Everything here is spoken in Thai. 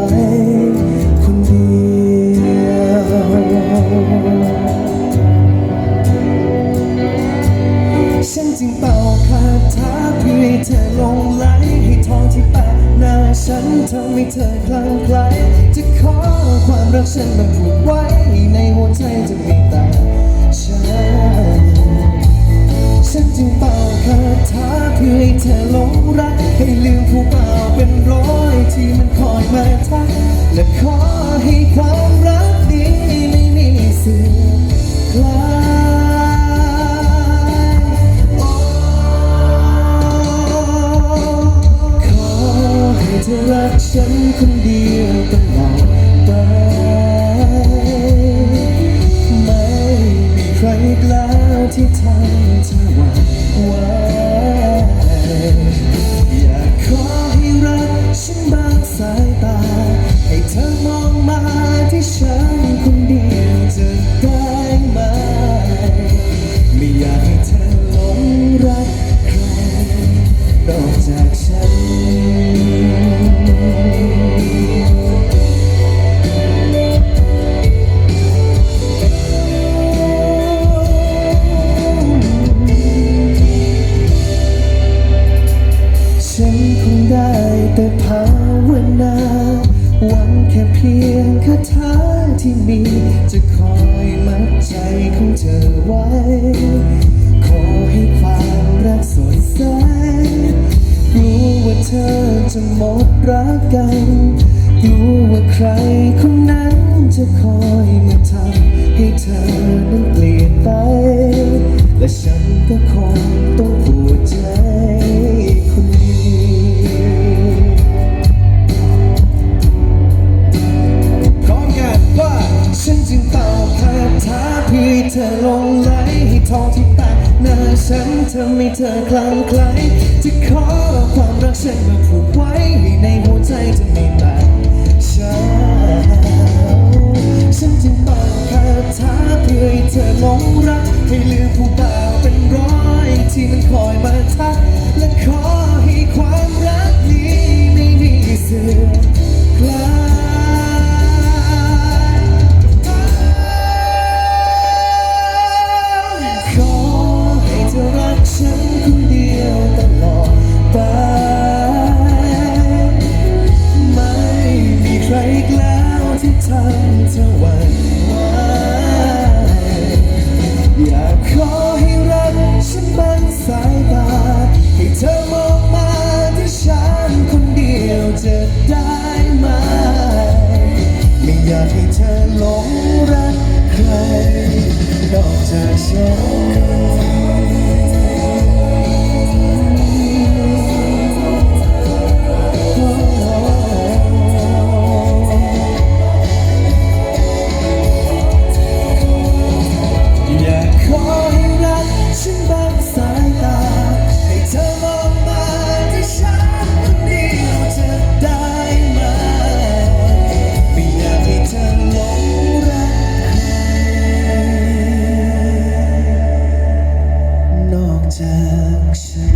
้ ฉันทำให้เธอคลั่งไคล้จะขอความรักฉันมาผูกไว้ ในหัวใจจะมีแต่ฉัน ฉันจึงเป่าคาถาเพื่อให้เธอหลงรัก ให้ลืมผู้เป่าเป็นร้อยที่มันคอยมาทักและขอย ฉันคนเดียวตลอดไป ไม่มีใครกล้วที่ทำเธอหวั่นไหวอยากขอให้รักฉันบางสายตา ให้เธอมองมาที่ฉันคนเดียวจะได้ไหม ไม่อยากให้เธอหลงรักใครนอกจากฉัน แต่ภาวนาหวังแค่เพียงคาถาที่มี จะคอยมัดใจของเธอไว้ ขอให้ความรักสดใสรู้ว่าเธอจะหมดรักกันรู้ว่าใครคนนั้นจะคอยมาทำให้เธอนั้นเปลี่ยนไป ทองที่แปะหน้าฉันทำให้เธอคลังไคล้จะขอความรักฉันมาผูกไว้ให้ในหัวใจจะมีแต่ฉันฉันจึงเป่าคาถาเพื่อให้เธอหลงรักให้ลืมผู้บ่าวเป็นร้อยที่มันคอยมาทักและ 这些。seduction.